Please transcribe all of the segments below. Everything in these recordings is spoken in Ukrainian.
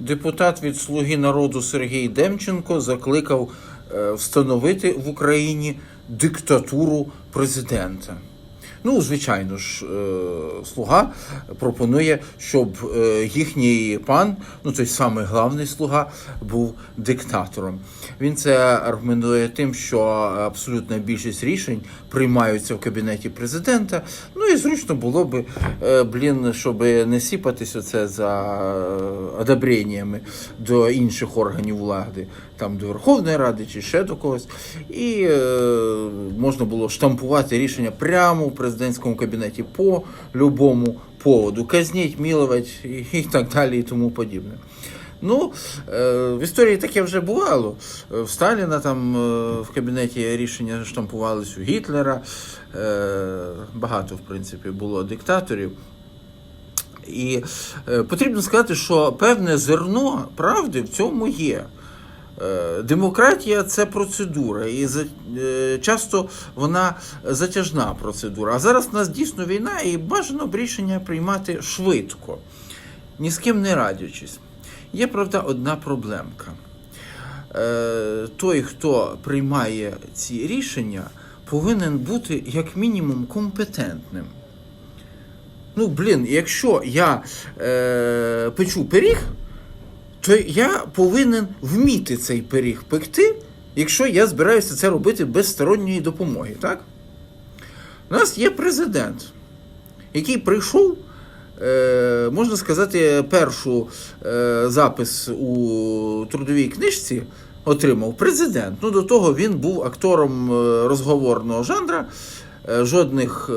Депутат від Слуги народу Сергій Демченко закликав е, встановити в Україні диктатуру президента. Ну, звичайно ж, е, слуга пропонує, щоб е, їхній пан, ну той самий главний слуга, був диктатором. Він це аргументує тим, що абсолютна більшість рішень приймаються в кабінеті президента. Ну і зручно було би, е, блін, щоб не сіпатися це за одобреннями до інших органів влади, там до Верховної Ради чи ще до когось. І можна було штампувати рішення прямо в президентському кабінеті по любому поводу. Казніть, мілувати і, так далі, і тому подібне. Ну, е, в історії таке вже бувало. Е, В Сталіна там е, в кабінеті рішення штампувались у Гітлера. Багато, в принципі, було диктаторів. І потрібно сказати, що певне зерно правди в цьому є. Е, Демократія це процедура, і е, часто вона затяжна процедура. А зараз у нас дійсно війна, і бажано б рішення приймати швидко, ні з ким не радячись. Є, правда, одна проблемка. Е, Той, хто приймає ці рішення, повинен бути як мінімум компетентним. Ну, блін, якщо я е, печу пиріг, то я повинен вміти цей пиріг пекти, якщо я збираюся це робити без сторонньої допомоги, так? У нас є президент, який прийшов, е, можна сказати, першу е, запис у трудовій книжці отримав президент. Ну, до того він був актором е, розговорного жанра, жодних.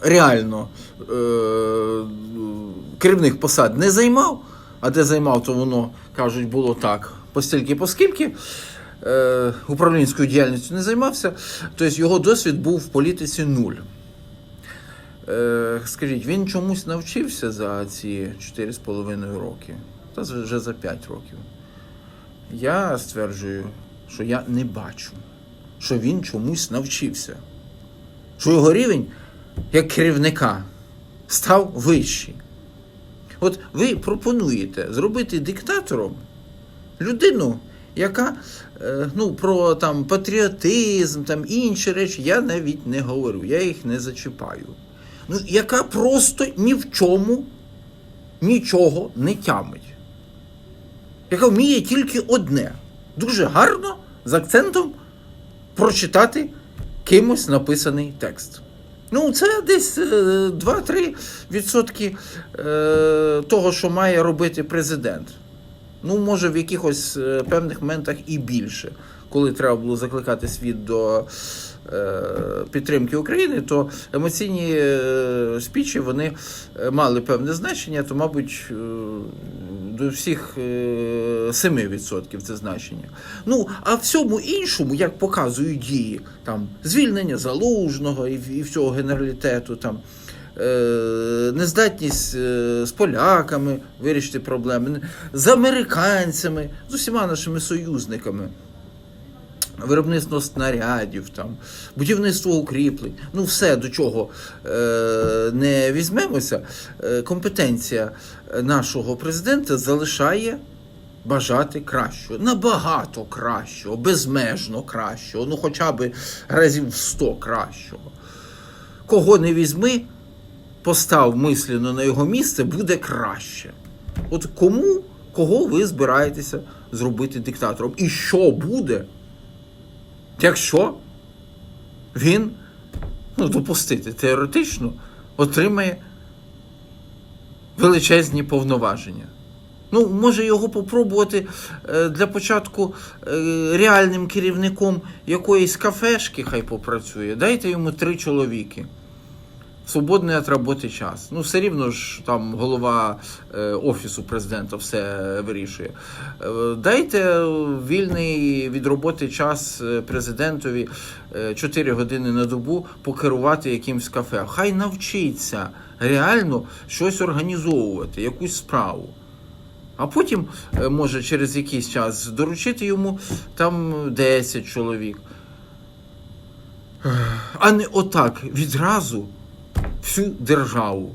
Реально керівних посад не займав, а де займав, то воно, кажуть, було так, постільки поскільки. Е, управлінською діяльністю не займався, тобто його досвід був в політиці нуль. Е, скажіть, він чомусь навчився за ці 4,5 роки, та вже за 5 років. Я стверджую, що я не бачу, що він чомусь навчився, що його рівень як керівника став вищий. От ви пропонуєте зробити диктатором людину, яка е, ну, про там, патріотизм, там, інші речі, я навіть не говорю, я їх не зачіпаю. Ну, яка просто ні в чому нічого не тямить. Яка вміє тільки одне. Дуже гарно з акцентом прочитати кимось написаний текст. Ну, це десь е, 2-3% е, того, що має робити президент. Ну, може, в якихось е, певних моментах і більше. Коли треба було закликати світ до е, підтримки України, то емоційні е, спічі вони е, мали певне значення, то, мабуть, е, до всіх е, 7% це значення. Ну, а всьому іншому, як показують дії, там звільнення залужного і, і всього генералітету, там. е, Нездатність е, з поляками вирішити проблеми, з американцями, з усіма нашими союзниками виробництво снарядів, там, будівництво укріплень, ну все до чого е, не візьмемося, е, компетенція нашого президента залишає бажати кращого, набагато кращого, безмежно кращого, ну хоча б разів в 100 кращого. Кого не візьми, постав мислено на його місце, буде краще. От кому, кого ви збираєтеся зробити диктатором? І що буде? Якщо він, ну, допустити, теоретично отримає величезні повноваження. Ну, може його попробувати е, для початку е, реальним керівником якоїсь кафешки, хай попрацює. Дайте йому три чоловіки. Свободний від роботи час. Ну, все рівно ж там голова е, офісу президента все вирішує. Е, дайте вільний від роботи час е, президентові е, 4 години на добу покерувати якимсь кафе. Хай навчиться реально щось організовувати, якусь справу. А потім, може, через якийсь час доручити йому там 10 чоловік. А не отак відразу всю державу.